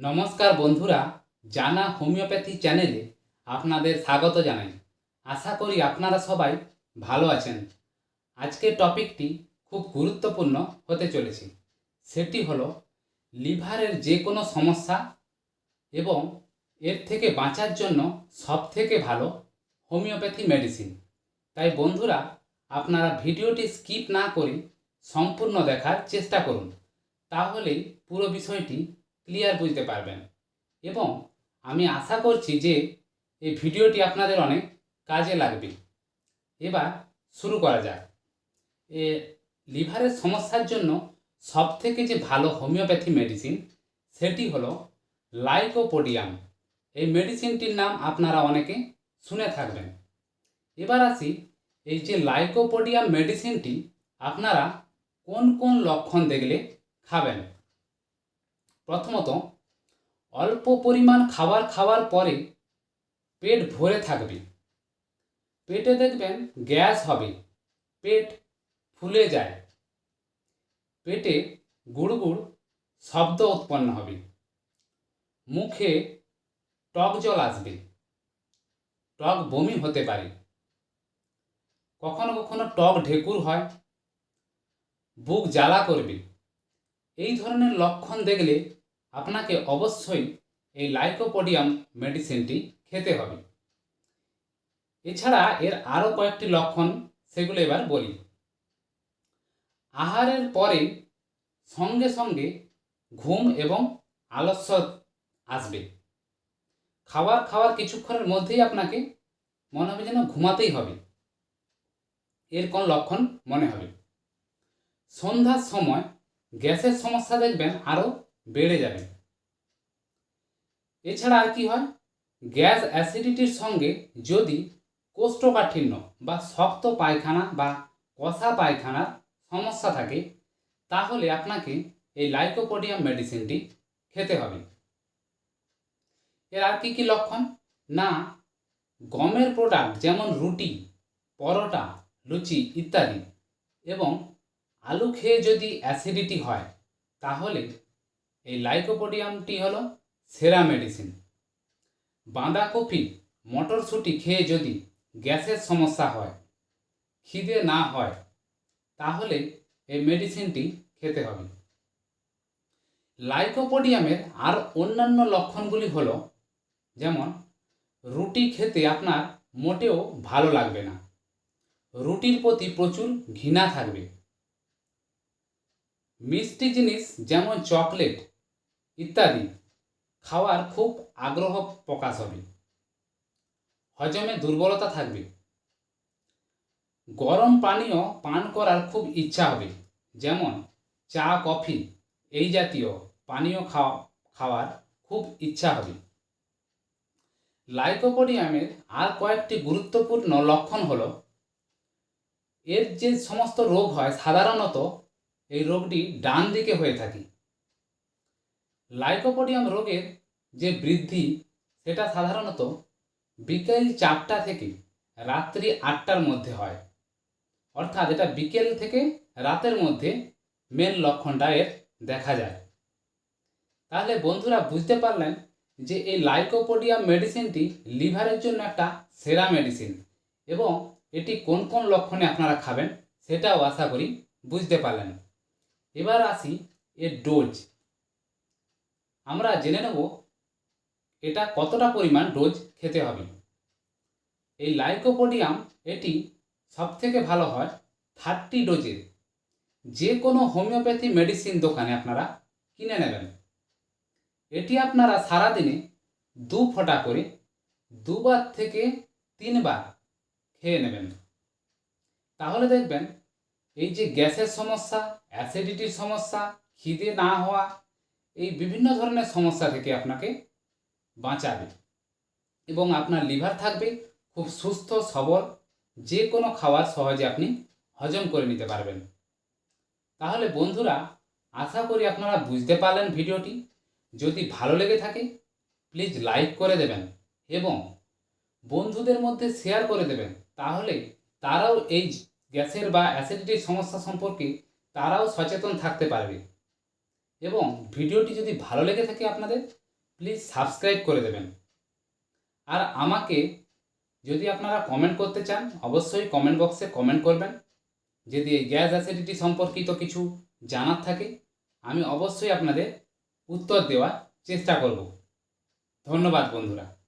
নমস্কার বন্ধুরা, জানা হোমিওপ্যাথি চ্যানেলে আপনাদের স্বাগত জানাই। আশা করি আপনারা সবাই ভালো আছেন। আজকের টপিকটি খুব গুরুত্বপূর্ণ হতে চলেছে। সেটি হলো, লিভারের যে কোনো সমস্যা এবং এর থেকে বাঁচার জন্য সবথেকে ভালো হোমিওপ্যাথি মেডিসিন। তাই বন্ধুরা, আপনারা ভিডিওটি স্কিপ না করে সম্পূর্ণ দেখার চেষ্টা করুন। তাহলেই পুরো বিষয়টি ক্লিয়ার বুঝতে পারবেন। এবং আমি আশা করছি যে এই ভিডিওটি আপনাদের অনেক কাজে লাগবে। এবার শুরু করা যাক। এ, লিভারের সমস্যার জন্য সবথেকে যে ভালো হোমিওপ্যাথি মেডিসিন, সেটি হলো লাইকোপোডিয়াম। এই মেডিসিনটির নাম আপনারা অনেকে শুনে থাকবেন। এবার আসি, এই যে লাইকোপোডিয়াম মেডিসিনটি, আপনারা কোন কোন লক্ষণ দেখলে খাবেন? প্রথমত, অল্প পরিমাণ খাবার খাওয়ার পরে পেট ভরে থাকবে। পেটে দেখবেন গ্যাস হবে, পেট ফুলে যায়। পেটে গুড়গুড় শব্দ উৎপন্ন হবে। মুখে টক জল আসবে। টক বমি হতে পারে। কখনো কখনো টক ঢেকুর হয়, বুক জ্বালা করবে। এই ধরনের লক্ষণ দেখলে আপনাকে অবশ্যই এই লাইকোপোডিয়াম মেডিসিনটি খেতে হবে। এছাড়া এর আরও কয়েকটি লক্ষণ সেগুলো এবার বলি। আহারের পরে সঙ্গে সঙ্গে ঘুম এবং আলস্য আসবে। খাবার খাওয়ার কিছুক্ষণের মধ্যেই আপনাকে মনে হবে যেন ঘুমাতেই হবে। এর কোন লক্ষণ মনে হবে? সন্ধ্যার সময় গ্যাসের সমস্যা দেখবেন আরও বেড়ে যাবে। এছাড়া আর কি হয়? গ্যাস অ্যাসিডিটির সঙ্গে যদি কোষ্ঠকাঠিন্য বা শক্ত পায়খানা বা কষা পায়খানার সমস্যা থাকে, তাহলে আপনাকে এই লাইকোপোডিয়াম মেডিসিনটি খেতে হবে। এর আর কি কি লক্ষণ? না, গমের প্রোডাক্ট যেমন রুটি, পরোটা, লুচি ইত্যাদি এবং আলু খেয়ে যদি অ্যাসিডিটি হয়, তাহলে এই লাইকোপোডিয়ামটি হলো সেরা মেডিসিন বাঁধাকপি, মটরশুঁটি খেয়ে যদি গ্যাসের সমস্যা হয়, খিদে না হয়, তাহলে এই মেডিসিনটি খেতে হবে। লাইকোপোডিয়ামের আর অন্যান্য লক্ষণগুলি হল, যেমন রুটি খেতে আপনার মোটেও ভালো লাগবে না। রুটির প্রতি প্রচুর ঘৃণা থাকবে। মিষ্টি জিনিস যেমন চকলেট ইত্যাদি। খাওয়ার খুব আগ্রহ প্রকাশ হবে। হজমে দুর্বলতা থাকবে। গরম পানীয় পান করার খুব ইচ্ছা হবে। যেমন চা, কফি এই জাতীয় পানীয় খাওয়া, খাওয়ার খুব ইচ্ছা হবে। লাইকোপোডিয়ামের আর কয়েকটি গুরুত্বপূর্ণ লক্ষণ হলো, এর যে সমস্ত রোগ হয়, সাধারণত এই রোগটি ডান দিকে হয়ে থাকে। লাইকোপোডিয়াম রোগের যে বৃদ্ধি, সেটা সাধারণত বিকেল চারটা থেকে রাত্রি আটটার মধ্যে হয়। অর্থাৎ এটা বিকেল থেকে রাতের মধ্যে মেন লক্ষণটা এর দেখা যায়। তাহলে বন্ধুরা বুঝতে পারলেন যে এই লাইকোপোডিয়াম মেডিসিনটি লিভারের জন্য একটা সেরা মেডিসিন এবং এটি কোন কোন লক্ষণে আপনারা খাবেন, সেটাও আশা করি বুঝতে পারলেন। এবার আসি এর ডোজ আমরা জেনে নেব এটা কতটা পরিমাণ ডোজ খেতে হবে। এই লাইকোপোডিয়াম, এটি সবথেকে ভালো হয় থার্টি ডোজের যে কোনো হোমিওপ্যাথি মেডিসিন দোকানে আপনারা কিনে নেবেন। এটি আপনারা সারাদিনে দু ফোঁটা করে দুবার থেকে তিনবার খেয়ে নেবেন। তাহলে দেখবেন, এই যে গ্যাসের সমস্যা, অ্যাসিডিটির সমস্যা, খিদে না হওয়া এই বিভিন্ন ধরনের সমস্যা থেকে আপনাকে বাঁচাবে। এবং আপনার লিভার থাকবে, খুব সুস্থ, সবল, যে কোনো খাবার সহজে আপনি হজম করে নিতে পারবেন। তাহলে বন্ধুরা, আশা করি আপনারা বুঝতে পারলেন ভিডিওটি। যদি ভালো লেগে থাকে, প্লিজ লাইক করে দেবেন এবং বন্ধুদের মধ্যে শেয়ার করে দেবেন। তাহলে তারাও এই গ্যাসের বা অ্যাসিডিটির সমস্যা সম্পর্কে তারাও সচেতন থাকতে পারবে। এবং ভিডিওটি যদি ভালো লেগে থাকে আপনাদের প্লিজ সাবস্ক্রাইব করে দেবেন। আর আমাকে যদি আপনারা কমেন্ট করতে চান, অবশ্যই কমেন্ট বক্সে কমেন্ট করবেন। যদি এই গ্যাস অ্যাসিডিটি সম্পর্কিত কিছু জানার থাকে, আমি অবশ্যই আপনাদের উত্তর দেওয়ার চেষ্টা করব। ধন্যবাদ, বন্ধুরা।